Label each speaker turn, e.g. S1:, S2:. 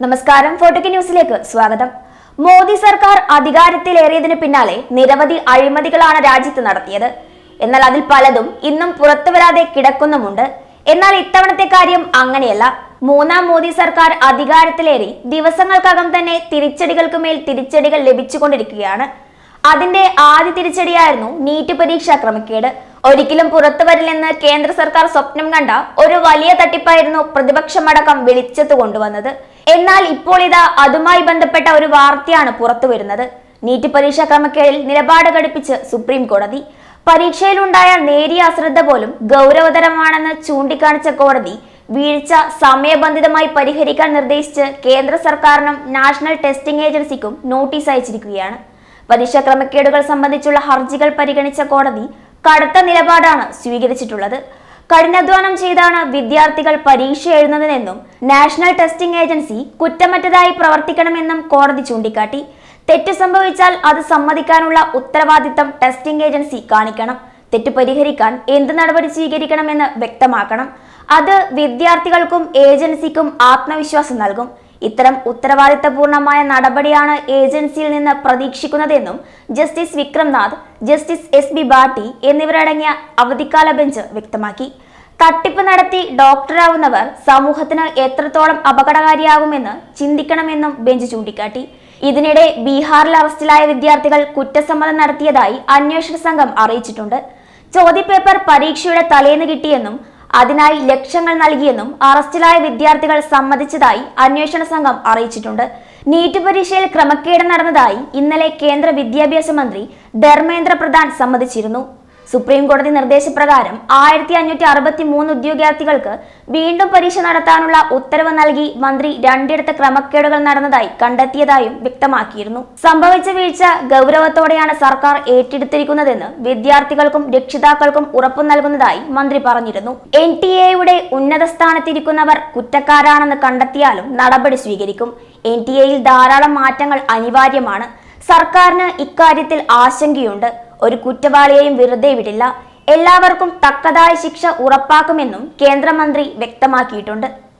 S1: നമസ്കാരം. ഫോട്ടോക്ക് ന്യൂസിലേക്ക് സ്വാഗതം. മോദി സർക്കാർ അധികാരത്തിലേറിയതിന് പിന്നാലെ നിരവധി അഴിമതികളാണ് രാജ്യത്ത് നടത്തിയത്. എന്നാൽ അതിൽ പലതും ഇന്നും പുറത്തു വരാതെ കിടക്കുന്നുമുണ്ട്. എന്നാൽ ഇത്തവണത്തെ കാര്യം അങ്ങനെയല്ല. മൂന്നാം മോദി സർക്കാർ അധികാരത്തിലേറി ദിവസങ്ങൾക്കകം തന്നെ തിരിച്ചടികൾക്ക് മേൽ തിരിച്ചടികൾ ലഭിച്ചുകൊണ്ടിരിക്കുകയാണ്. അതിന്റെ ആദ്യ തിരിച്ചടിയായിരുന്നു നീറ്റ് പരീക്ഷാ ക്രമക്കേട്. ഒരിക്കലും പുറത്തു വരില്ലെന്ന് കേന്ദ്ര സർക്കാർ സ്വപ്നം കണ്ട ഒരു വലിയ തട്ടിപ്പായിരുന്നു പ്രതിപക്ഷമടക്കം വിളിച്ചത് കൊണ്ടുവന്നത്. എന്നാൽ ഇപ്പോൾ ഇതാ അതുമായി ബന്ധപ്പെട്ട ഒരു വാർത്തയാണ് പുറത്തു വരുന്നത്. നീറ്റ് പരീക്ഷാ ക്രമക്കേടിൽ നിലപാട് ഘടിപ്പിച്ച് സുപ്രീം കോടതി. പരീക്ഷയിലുണ്ടായ നേരിയ അശ്രദ്ധ പോലും ഗൗരവതരമാണെന്ന് ചൂണ്ടിക്കാണിച്ച കോടതി വീഴ്ച സമയബന്ധിതമായി പരിഹരിക്കാൻ നിർദ്ദേശിച്ച് കേന്ദ്ര സർക്കാരിനും നാഷണൽ ടെസ്റ്റിംഗ് ഏജൻസിക്കും നോട്ടീസ് അയച്ചിരിക്കുകയാണ്. പരീക്ഷാ ക്രമക്കേടുകൾ സംബന്ധിച്ചുള്ള ഹർജികൾ പരിഗണിച്ച കോടതി കടുത്ത നിലപാടാണ് സ്വീകരിച്ചിട്ടുള്ളത്. കഠിനാധ്വാനം ചെയ്താണ് വിദ്യാർത്ഥികൾ പരീക്ഷ എഴുതുന്നതെന്നും നാഷണൽ ടെസ്റ്റിംഗ് ഏജൻസി കുറ്റമറ്റതായി പ്രവർത്തിക്കണമെന്നും കോടതി ചൂണ്ടിക്കാട്ടി. തെറ്റ് സംഭവിച്ചാൽ അത് സമ്മതിക്കാനുള്ള ഉത്തരവാദിത്തം ടെസ്റ്റിംഗ് ഏജൻസി കാണിക്കണം. തെറ്റ് പരിഹരിക്കാൻ എന്ത് നടപടി സ്വീകരിക്കണമെന്ന് വ്യക്തമാക്കണം. അത് വിദ്യാർത്ഥികൾക്കും ഏജൻസിക്കും ആത്മവിശ്വാസം നൽകും. ഇത്തരം ഉത്തരവാദിത്തപൂർണമായ നടപടിയാണ് ഏജൻസിയിൽ നിന്ന് പ്രതീക്ഷിക്കുന്നതെന്നും justice Vikramnath justice S B Bhatti എന്നിവരടങ്ങിയ അവധിക്കാല ബെഞ്ച് വ്യക്തമാക്കി. തട്ടിപ്പ് നടത്തി ഡോക്ടറാവുന്നവർ സമൂഹത്തിന് എത്രത്തോളം അപകടകാരിയാകുമെന്ന് ചിന്തിക്കണമെന്നും ബെഞ്ച് ചൂണ്ടിക്കാട്ടി. ഇതിനിടെ ബീഹാറിൽ അറസ്റ്റിലായ വിദ്യാർത്ഥികൾ കുറ്റസമ്മതം നടത്തിയതായി അന്വേഷണ സംഘം അറിയിച്ചിട്ടുണ്ട്. ചോദ്യപേപ്പർ പരീക്ഷയുടെ തലേന്ന് കിട്ടിയെന്നും അതിനായി ലക്ഷങ്ങൾ നൽകിയെന്നും അറസ്റ്റിലായ വിദ്യാർത്ഥികൾ സമ്മതിച്ചതായി അന്വേഷണ സംഘം അറിയിച്ചിട്ടുണ്ട്. നീറ്റ് പരീക്ഷയിൽ ക്രമക്കേട് നടന്നതായി ഇന്നലെ കേന്ദ്ര വിദ്യാഭ്യാസ മന്ത്രി ധർമ്മേന്ദ്ര പ്രധാൻ സമ്മതിച്ചിരുന്നു. സുപ്രീം കോടതി നിർദ്ദേശപ്രകാരം ആയിരത്തി അഞ്ഞൂറ്റി അറുപത്തി മൂന്ന് ഉദ്യോഗാർത്ഥികൾക്ക് വീണ്ടും പരീക്ഷ നടത്താനുള്ള ഉത്തരവ് നൽകി മന്ത്രി രണ്ടിടത്ത് ക്രമക്കേടുകൾ നടന്നതായി കണ്ടെത്തിയതായും വ്യക്തമാക്കിയിരുന്നു. സംഭവിച്ച വീഴ്ച ഗൗരവത്തോടെയാണ് സർക്കാർ ഏറ്റെടുത്തിരിക്കുന്നതെന്ന് വിദ്യാർത്ഥികൾക്കും രക്ഷിതാക്കൾക്കും ഉറപ്പു നൽകുന്നതായി മന്ത്രി പറഞ്ഞിരുന്നു. എൻ ടി എയുടെ ഉന്നത സ്ഥാനത്തിരിക്കുന്നവർ കുറ്റക്കാരാണെന്ന് കണ്ടെത്തിയാലും നടപടി സ്വീകരിക്കും. എൻ ടി എയിൽ ധാരാളം മാറ്റങ്ങൾ അനിവാര്യമാണ്. സർക്കാരിന് ഇക്കാര്യത്തിൽ ആശങ്കയുണ്ട്. ഒരു കുറ്റവാളിയെയും വെറുതെ വിടില്ല. എല്ലാവർക്കും തക്കതായ ശിക്ഷ ഉറപ്പാക്കുമെന്നും കേന്ദ്രമന്ത്രി വ്യക്തമാക്കിയിട്ടുണ്ട്.